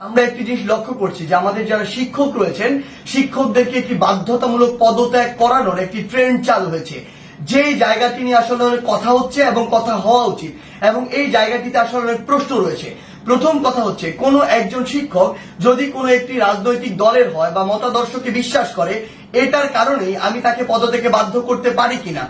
আমরা একটি জিনিস লক্ষ্য করছি যে আমাদের যারা শিক্ষক রয়েছেন, শিক্ষকদেরকে একটি বাধ্যতামূলক পদত্যাগ করানোর একটি ট্রেন্ড চালু হয়েছে। যে জায়গাটি নিয়ে আসলে কথা হচ্ছে এবং কথা হওয়া উচিত, এবং এই জায়গাটিতে আসলে প্রশ্ন রয়েছে। প্রথম কথা হচ্ছে, কোনো একজন শিক্ষক যদি কোনো একটি রাজনৈতিক দলের হয় বা মতাদর্শকে বিশ্বাস করে, এটার কারণেই আমি তাকে পদত্যাগে বাধ্য করতে পারি কিনা।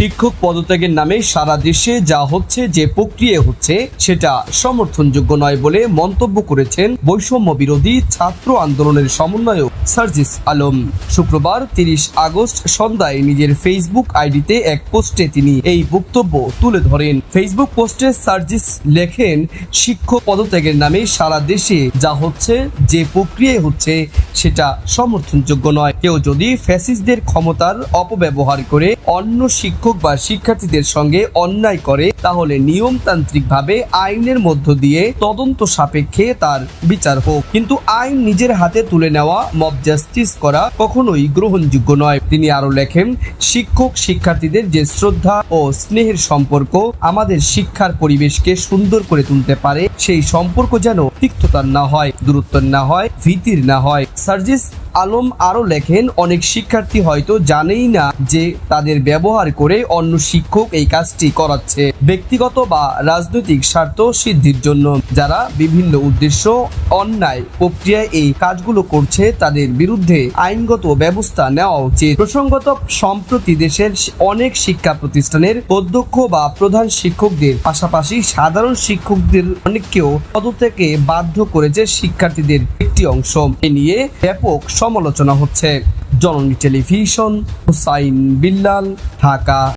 শিক্ষক পদত্যাগের নামে সারা দেশে যা হচ্ছে, যে প্রক্রিয়া হচ্ছে, সেটা সমর্থনযোগ্য নয় বলে মন্তব্য করেছেন বৈষম্য বিরোধী ছাত্র আন্দোলনের সমন্বয়ক সার্জিস আলম। শুক্রবার তিরিশ আগস্ট সন্ধ্যায় নিজের ফেসবুক আইডিতে এক পোস্টে তিনি এই বক্তব্য তুলে ধরেন। ফেসবুক পোস্টে সার্জিস লেখেন, শিক্ষক পদত্যাগের নামে সারা দেশে যা হচ্ছে, যে প্রক্রিয়া হচ্ছে সেটা সমর্থনযোগ্য নয়। কেউ যদি ফ্যাসিস্টদের ক্ষমতার অপব্যবহার করে অন্য শিক্ষক বা শিক্ষার্থীদের সঙ্গে অন্যায় করে, তাহলে নিয়মতান্ত্রিকভাবে আইনের মধ্য দিয়ে তদন্ত সাপেক্ষে তার বিচার হোক। কিন্তু আইন নিজের হাতে তুলে নেওয়া মব জাস্টিস করা কখনোই গ্রহণযোগ্য নয়। তিনি আরও লেখেন, শিক্ষক শিক্ষার্থীদের যে শ্রদ্ধা ও স্নেহের সম্পর্ক আমাদের শিক্ষার পরিবেশকে সুন্দর করে তুলতে পারে, সেই সম্পর্ক যেন তিক্ততার না হয় দূরত্ব না হয়, ভীতির না হয়। সার্জিস আলম আরও লেখেন, অনেক শিক্ষার্থী হয়তো জানেই না যে তাদের ব্যবহার করে অন্য শিক্ষক এই কাজটি করাচ্ছে। ব্যক্তিগত বা রাজনৈতিক স্বার্থ সিদ্ধির জন্য যারা বিভিন্ন উদ্দেশ্য, অন্যায় প্রক্রিয়ায় এই কাজগুলো করছে, তাদের বিরুদ্ধে আইনগত ব্যবস্থা নেওয়া উচিত। প্রসঙ্গত, সম্প্রতি দেশের অনেক শিক্ষা প্রতিষ্ঠানের অধ্যক্ষ বা প্রধান শিক্ষকদের পাশাপাশি সাধারণ শিক্ষকদের অনেককেও পদ থেকে বাধ্য করেছে শিক্ষার্থীদের একটি অংশ এ নিয়ে ব্যাপক সমালোচনা হচ্ছে। জননী টেলিভিশন হুসাইন বিল্লাল ঢাকা।